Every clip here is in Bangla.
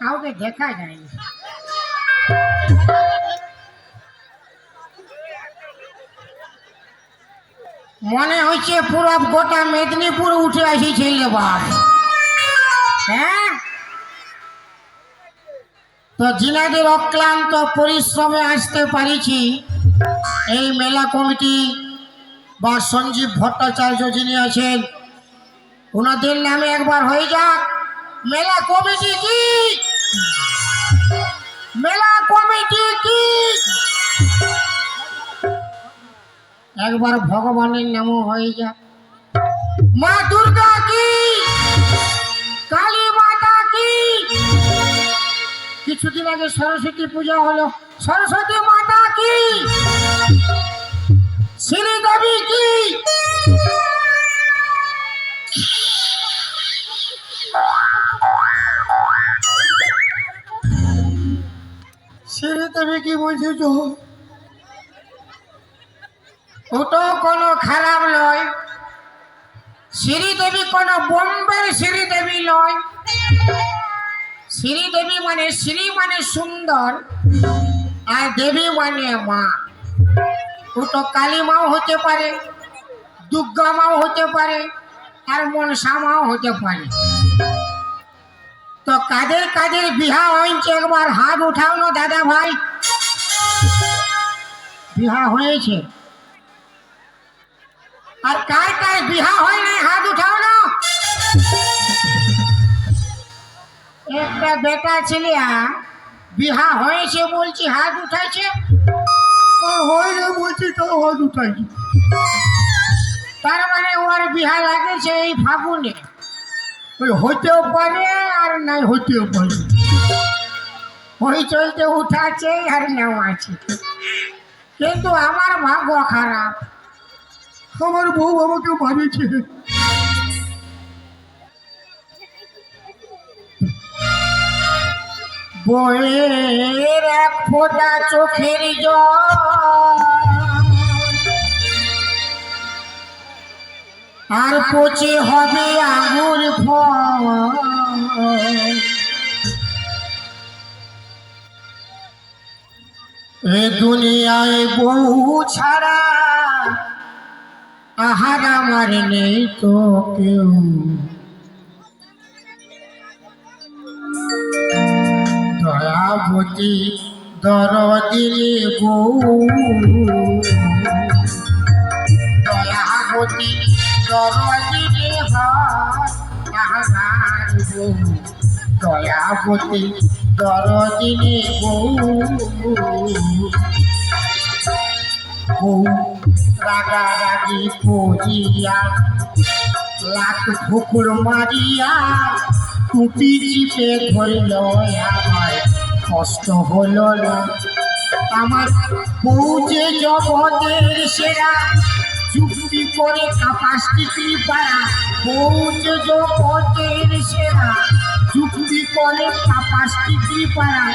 কাউকে দেখা যায়নি। মনে হচ্ছে পুরো গোটা মেদিনীপুর উঠে আসি ছেলে বাপ হ্যাঁ? তো জিনাদের অক্লান্ত পরিশ্রমে আসতে পারিছি। এই মেলা কমিটি বা সঞ্জীব ভট্টাচার্য যিনি আছেন, ওনাদের নামে একবার হয়ে যাক। মেলা কমিটি কি? মেলা কমিটি কি? একবার ভগবানের নামও হয়ে যাক মা দুর্গা কি? কালী মাতা কি? কিছুদিন আগে সরস্বতী পূজা হলো। সরস্বতী মাতা কি? শ্রীদেবী কি? শ্রীদেবী কি বলছে তো? ওটাও কোনো খারাপ নয়। শ্রীদেবী কোনো বোম্বের শ্রীদেবী নয়। শ্রীদেবী মানে শ্রী মানে সুন্দর, আর দেবী মানে মা। ও তো কালী মাও হতে পারে দুর্গা মাও হতে পারে, আর মনসা মাও হতে পারে। তো কাদের কাদের বিহা হয়েছে একবার হাত উঠাও না, দাদা ভাই। বিহা হয়েছে। আর কার কার বিহা হয় নাই, হাত উঠাও না। একটা বেটা ছেলে বিহা হয়েছে বলছি, হাত উঠাইছে। হয় বলছি, তো হাত উঠাইছি তার মানে ওর বিহা লাগেছে এই ফাগুনে। ওই হতেও পারে আর নাই হতেও পারে। ওই চলতে উঠাচ্ছে আর আছে। কিন্তু আমার ভাগ্য খারাপ। আমার বউ আমাকে মারিয়েছে বইয়ের এক ফোঁটা চোখের জল। আর পচে হবে আঙুর ফল। এ দুনিয়ায় বউ ছাড়া আহার আমার নেই তো কেউ। দয়াবতী দরদিনী বউ। দয়াবতী দরদিনী দরদিনী বউ বউ রাগারাগি লাখ ঠুকুর মারিয়া টুপি চিপে ধরল কষ্ট হলো না আমার যে জগতের সেরা চুক্তি করে পাড়া বউ যে জগতের সেরা। চুক্তি করে কাপাসটি পাড়া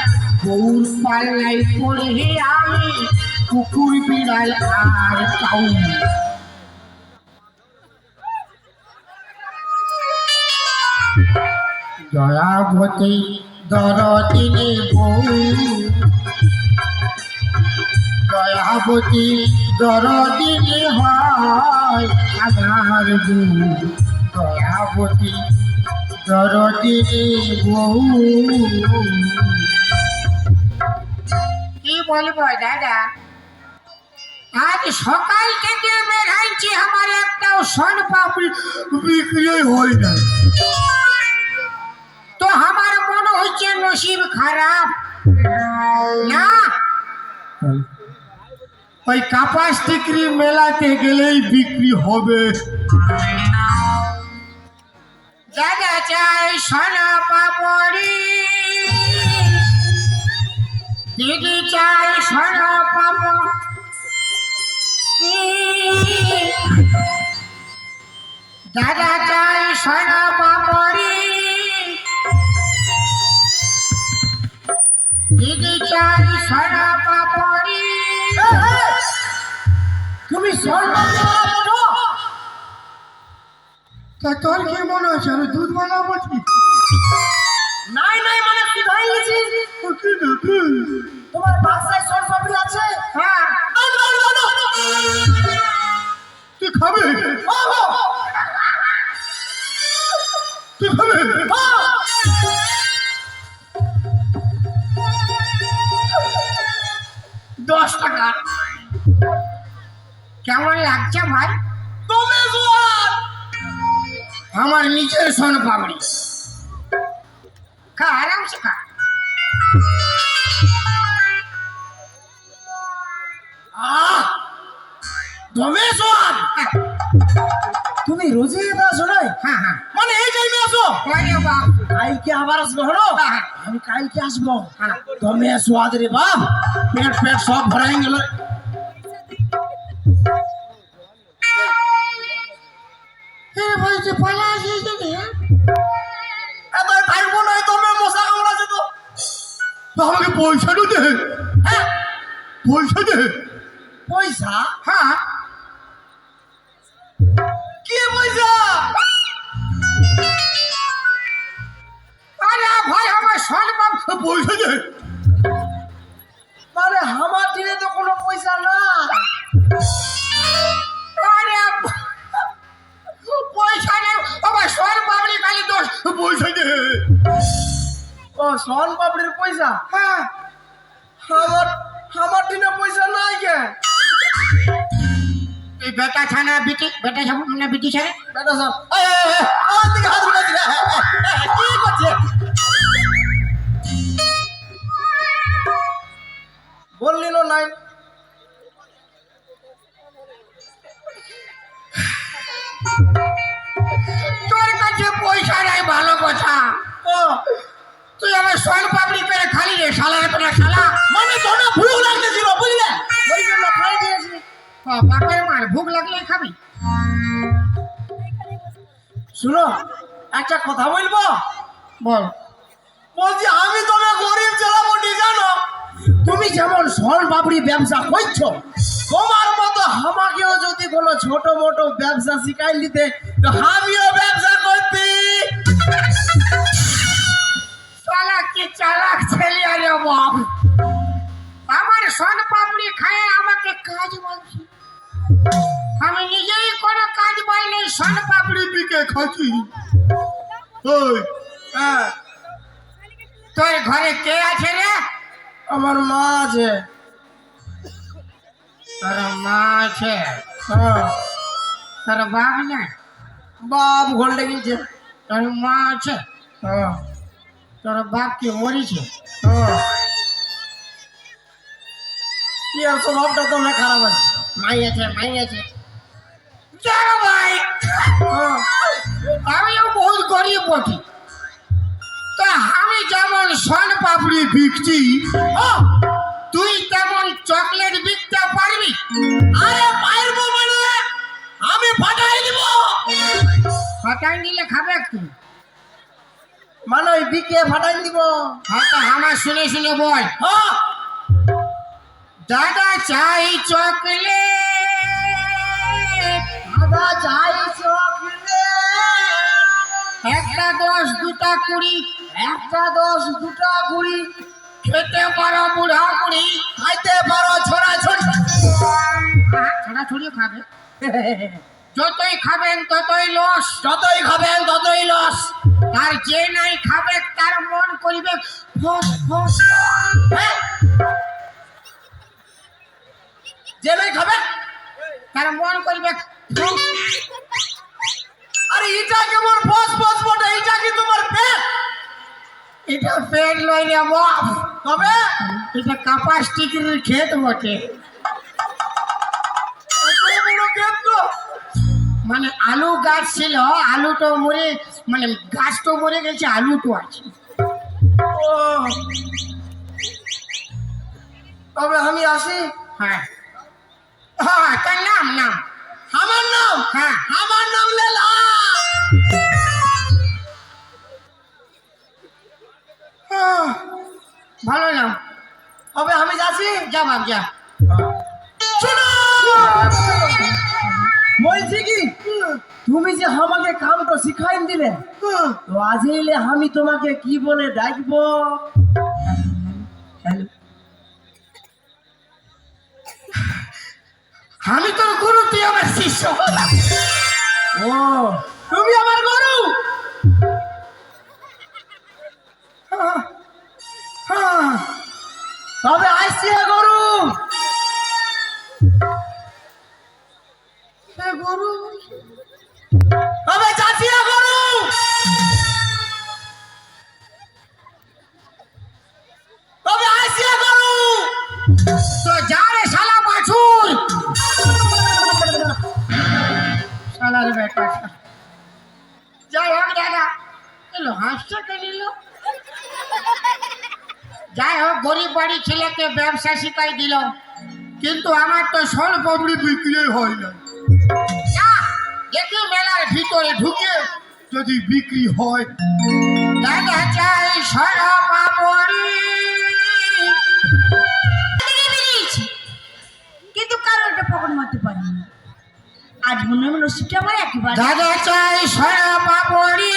বউর পাল্লাই পড়ে আমি, কুকুর বিড়াল আর কাউ দয়াবতী দরদিনী বউ। দয়াবতী দরদিনী হয়? বউ দয়াবতী। দরদিনী বউ? কি বলব দাদা? আজ সকাল থেকে বেড়াইছি আমার একটাও সন পাপড়ি বিক্রি হয় না তো আমার মনে হচ্ছে নসিব খারাপ। না। ওই কাপাস টিকরি মেলাতে গেলেই বিক্রি হবে। দাদা চাই সোনা পাপড়ি। দিদি চাই সোনা পাপড়ি। দাদা চাই সোনা পাপড়ি। দিদি চাই সোনা পাপড়ি। তুমি তা তোর কি মনে হচ্ছে? আমি দুধ বানা বলছি নাই নাই মানে শুধাই তোমার বাক্সায় সর আছে? হ্যাঁ। তুই খাবে? তুই খাবে? দশ টাকা। কেমন লাগছে ভাই? তুমি আমার নিজের সোন পাবড়ি খা আরামসে খা। তুমি জোয়ান। তুমি রোজই এটা আসো নাই হ্যাঁ হ্যাঁ মানে এই টাইমে আসো ওরে বাপ কালকে আবার আসব হলো? হ্যাঁ। আমি কালকে আসব। তুমি সোয়াদ রে বাপ। পেট পেট সব ভরাই গেল। আমাকে দে। হ্যাঁ। পয়সা দে। পয়সা? হ্যাঁ। কি পয়সা? আরে ভাই আমার পাব পয়সা দে মানে আমার দিনে তো কোনো পয়সা না আরে পয়সা নেই। আমার সোন পাবড়ি খালি দোষ পয়সা দে ও সন পাপড়ির পয়সা? হ্যাঁ। আমার আমার দিনে পয়সা নাই কে? এই বেটা ছানা বিটি বেটা ছানা না বিটি ছাড়ে বেটা সব এই, এই, এই, আমার দিকে হাত উঠাচ্ছি না। কি করছে? বললি নাই। তোর কাছে পয়সা নাই ভালো কথা। ও। তুই আমার সোন পাবড়ি করে খালি রে শালা রে তোরা শালা। মানে তোমরা ভুল লাগতেছিল বুঝলে? ওই জন্য খাই দিয়েছি। বাপের মার ভুক লাগলে খাবি। শুনো একটা কথা বলব? বল। বলছি আমি তোমার গরিব ছেলেমটি জানো? তুমি যেমন সল বাবড়ি ব্যবসা করছ, তোমার মতো আমাকেও যদি কোনো ছোট মোটো ব্যবসা শিখাই নিতে, তো আমিও ব্যবসা করতি। শালা কি চালাক ছেলে আরে বাপ। আমার সোন পাপড়ি খায় আমাকে কাজ বলছি। আমি নিজেই কোনো কাজ পাইনি সোন পাপড়ি বিকে খাচ্ছি। ওই হ্যাঁ। তোর ঘরে কে আছে রে? আমার মা আছে। তোর মা আছে। তোর বাপ নাই। বাপ ঘন্টে গেছে তোর মা আছে। তোর বাপ কি মরেছে? স্বভাবটা তোমরা খারাপ আছে। মাই আছে মাই আছে। ভাই। বহুত গরিব বটি তা আমি যেমন সোন পাপড়ি বিকছি ও, তুই তেমন চকলেট বিকতে পারবি? আরে পারব মানে? আমি ফাটাই দিব। হটাই নিলে খাবে একটু মানে ওই বিকে ফাটাই দিব। হয়তো আমার শুনে শুনে বল। হ্যাঁ দাদা চাই চকলেট দাদা চাই একটা দশ, দুটা কুড়ি, একটা দশ, দুটা কুড়ি। খেতে পারো বুড়া কুড়ি খাইতে পারো ছোড়া ছোট ছোড়া ছড়িয়ে খাবে। যতই খাবেন ততই লস যতই খাবেন ততই লস আর যে নাই খাবে, তার মন করিবে ফস ফস। হ্যাঁ? যে নাই খাবেন তার মন করিবে ফস। আরে এটা কেমন ফস ফস বটে? এটা কি তোমার পেট এটা পেট লই রে বাপ তবে এটা কাপাস টিকির খেত বটে। এত বড় কেন্দ্র মানে আলু গাছ ছিল আলু তো মরে মানে গাছ তো মরে গেছে আলু তো আছে। ও। তবে আমি আসি? হ্যাঁ। হ্যাঁ তার নাম নাম। আমার নাম? হ্যাঁ আমার নাম লেলা। ভালো না তবে আমি যাচ্ছি, যা ভাব, যা। বলছি কি, তুমি যে আমাকে কাম তো শিখাই দিলে, তো আজ এলে আমি তোমাকে কি বলে ডাকব? আমি তো গুরু তুই আমার শিষ্য ও তুমি আমার গরু হ্যাঁ, হ্যাঁ। তবে আসছি গরু ব্যবসা শিখাই দিল কিন্তু আমার তো সল পাপড়ি বিক্রি হয় না। দেখি মেলার ভিতরে ঢুকে যদি বিক্রি হয়। দাদা চাই সর বেরিয়েছি কিন্তু কারও একটা পকড় মারতে পারিনি। আজ মনে নসিবটা আমার একেবারে দাদা চাই সর পাপড়ি।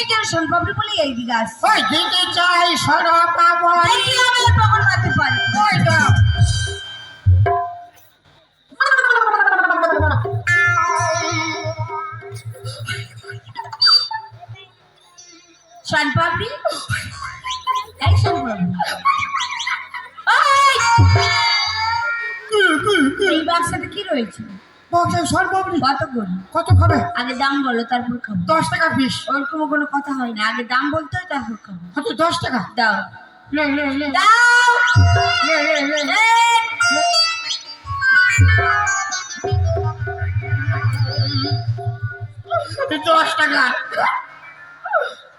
কে যেন সোনপাপড়ি বলে এইদিকে আসছে? ওই দিদি চাই সর পাপড়ি দেখি আমি আর পকড় মারতে পারি ওই দাও সোনপাপড়ি এই সোনপাপড়ি ওই! এই বাক্সতে কি রয়েছে? বলছে সর পাপড়ি কত করে? কত খাবে? আগে দাম বলো তারপর খাব। দশ টাকা পিস ওরকম কোনো কথা হয় না। আগে দাম বলতে হয় তারপর খাব। কত দশ টাকা। দাও। লে লে লে। দাও! লে লে লে। দশ টাকা।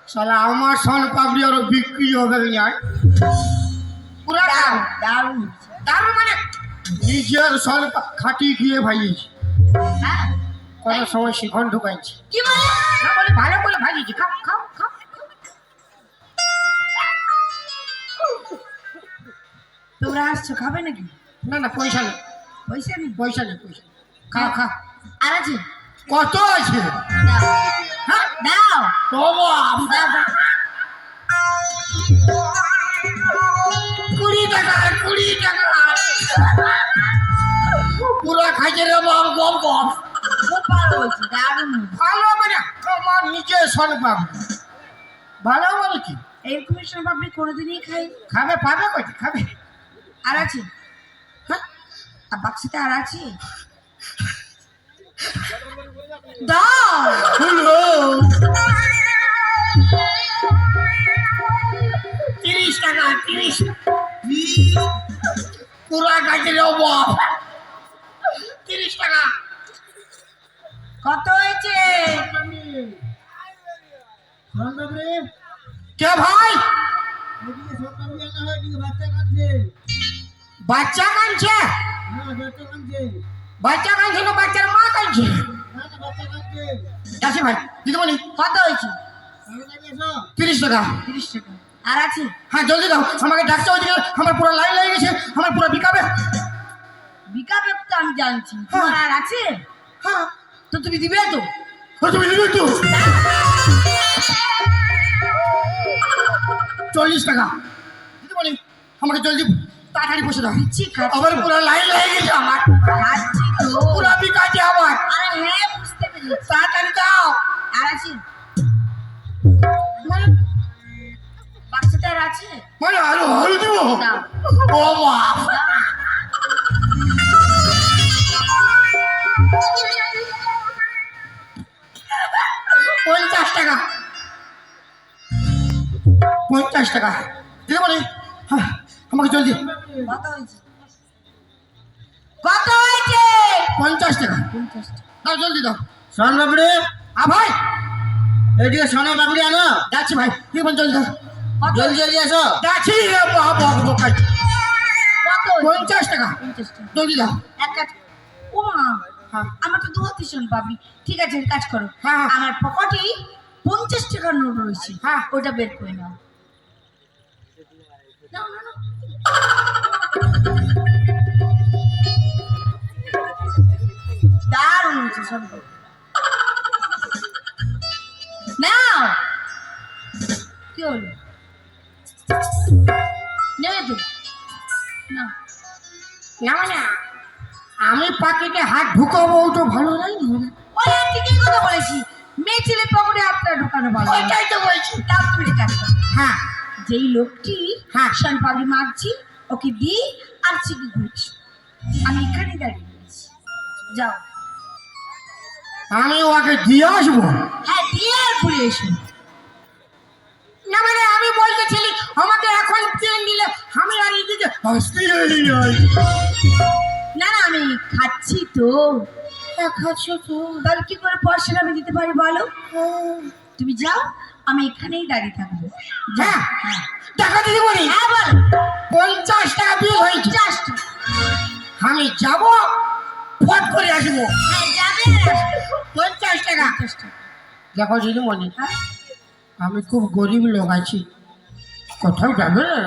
শালা আমার সন পাপড়ি আরও বিক্রি হবে ইয়ার পুরা দাম দাম মানে নিজের সন খাটি খেয়ে ভাইয়েছি। হ্যাঁ? কত সময় শিখন ঢুকাইছি কি বলে? না বলে ভালো করে ভাজিয়েছি। খাও খাও। তোমরা আসছো খাবে নাকি? না না পয়সা নেই। পয়সা নেই? পয়সা নেই পয়সা খাও খাও। আর আছে? কত আছে? দাও। হ্যাঁ দাও। বাবা পুরো খাইছে গম গম ভালো দারুণ। ভালো মানে আমার নিচে সন পাবো ভালো মানে কি? এরকম সব আপনি কোনোদিনই খাই খাবে পাবে কই খাবে। আর আছে? হ্যাঁ? আর বাক্সতে আর আছে? দাও তিরিশ টাকা তিরিশ। পুরা খাইছে রে বাপ তিরিশ টাকা। কত হয়েছে? কে ভাই? বাচ্চা কাঁদছে। বাচ্চা কাঁদছে? না বাচ্চার মা কাঁদছে? আসি ভাই দিদিমণি কত হয়েছে? তিরিশ টাকা। তিরিশ টাকা। আর আছে? হ্যাঁ জলদি দাও। আমাকে ডাকছে ওইদিকে। আমার পুরো লাইন লেগে গেছে আমার পুরো বিকাবে। বিকাবে তো আমি জানছি। তোমার আর আছে? হ্যাঁ। তো তুমি দিবে তো? তুমি দিবে তো? চল্লিশ টাকা। দিদিমণি আমাকে জলদি তাড়াতাড়ি বসে দাও খাচ্ছি। আমার পুরো লাইন লেগে গেছে আমার। খাচ্ছি তো। পুরো বিকাছে আমার। আরে হ্যাঁ বুঝতে পেরেছি। তাড়াতাড়ি দাও। আর আছে? আর আছে? মানে আরও আরও দিব? ও দাও। পঞ্চাশ টাকা। পঞ্চাশ টাকা। দিদিমণি হ্যাঁ আমাকে জলদি। কত হয়েছে? পঞ্চাশ টাকা। দাও জলদি দাও। শোন বাবুরে। আ ভাই। এইদিকে সোনা বাবুরি আনো। যাচ্ছি ভাই। দিদিমণি জলদি দাও। জলদি জলদি আসো যাচ্ছি? পঞ্চাশ টাকা। জলদি দাও। এক কাজ ও আমার তো দু হাতে পাবি ঠিক আছে কাজ করো। হ্যাঁ, হ্যাঁ। আমার পকেটে পঞ্চাশ টাকার নোট রয়েছে। হ্যাঁ। ওটা বের করে নাও। দারুণ হয়েছে সব। নাও। কি হলো? নেবে তো না না না আমি পাখিতে হাত ঢুকাবো তো ভালো নাই ওই ঠিকই কথা বলেছি? মেয়ে ছেলে পকেটে হাতটা ঢোকানো ভালো। ওইটাই তো বলছি। তাও তুমি হ্যাঁ। যেই লোকটি হ্যাঁ। শানপাবড়ি মারছি ওকে দি আর চিকি ঘুরছি। আমি এখানে দাঁড়িয়ে রয়েছি। যাও। আমি ওকে দিয়ে আসব? হ্যাঁ দিয়ে আর ঘুরে এসো। না মানে আমি বলতেছিলি আমাকে এখন ট্রেন দিলে আমি আর এদিকে আসতে যাই। না না আমি খাচ্ছি তো। খাচ্ছ তো। তাহলে কি করে পয়সাটা আমি দিতে পারি বলো? তুমি যাও আমি এখানেই দাঁড়িয়ে থাকব। যা হ্যাঁ হ্যাঁ। টাকা দিদি বলি? হ্যাঁ বলো। পঞ্চাশ টাকা বিল হয়েছে। আমি যাব ফট করে আসব। হ্যাঁ যাবে। পঞ্চাশ টাকা। দেখো দিদিমণি হ্যাঁ। আমি খুব গরিব লোক আছি। কোথাও যাবে না?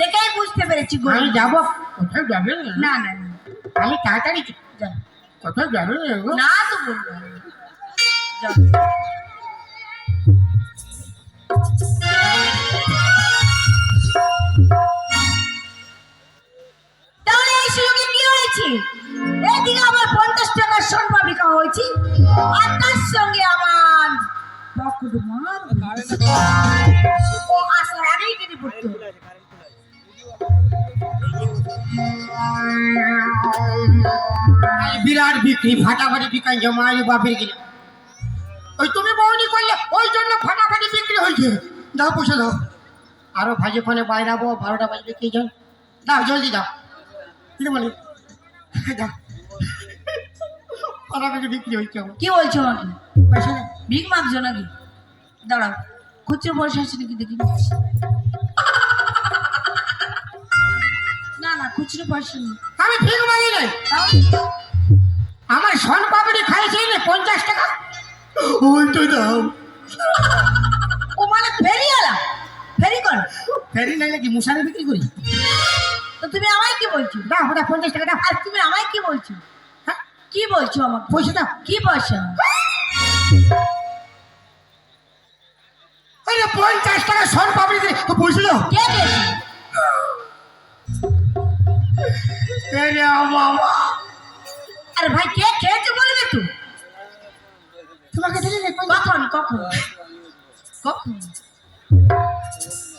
দেখেই বুঝতে পেরেছি গো আমি যাব। কোথাও যাবে? না? না আমি তাড়াতাড়ি কোথাও যাবে না তো বলব তাহলে এই সুযোগে কি হয়েছে? এদিকে আমার পঞ্চাশ টাকার পাপড়ি খাওয়া হয়েছে। আর তার সঙ্গে আমার ও আসার আগেই কেটে পড়তো। বিরাট বিক্রি ফাটাফাটি বিকাই জমাই বাপের গিলে। ওই তুমি বউনি করলে ওই জন্য ফাটাফাটি বিক্রি হয়েছে। দাও পয়সা দাও। আরও ভাজে ফোনে বাইরাবো বারোটা বাজবে কে যান দাও জলদি দাও। দিদিমণি দাও। ফাটাফাটি বিক্রি হয়েছে কি বলছো আমাকে? পয়সা ভিক মাগছো নাকি? দাঁড়াও খুচরো পয়সা আছে নাকি দেখি। খুচরো পয়সা নেই। আমি ঠিক মানি নাই। আমার সন পাপড়ি খাইছে না পঞ্চাশ টাকা? ওইটা দাও। ও মানে ফেরি আলা ফেরি কর। ফেরি নাই নাকি মশারি বিক্রি করি? তো তুমি আমায় কি বলছো? দাও ওটা পঞ্চাশ টাকা দাও। আর তুমি আমায় কি বলছো? হ্যাঁ? কি বলছো আমাকে? পয়সা দাও। কি পয়সা? পঞ্চাশ টাকা সন দিয়ে তো পয়সা দাও। কে আরে ভাই কে খেয়েছে বলবে তো তোমাকে দিলে কখন কখন? কখন?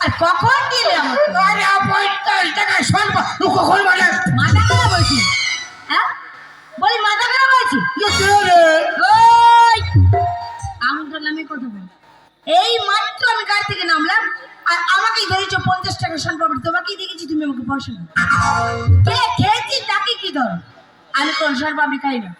আর কখন দিলে আমাকে? আরে পঞ্চাশ টাকা সন কখন মানে মাথা খারাপ হয়েছে? হ্যাঁ? বলি মাথা খারাপ হয়েছে? ওই! আমি নামে কথা বল এই মাত্র আমি গাড়ি থেকে নামলাম, আর আমাকেই ধরেছো পঞ্চাশ টাকা শান পাবো। তোমাকেই দেখেছি তুমি আমাকে পয়সা কে খেয়েছি, তাকে কি ধরো? আমি কোন শান পাবি খাই না।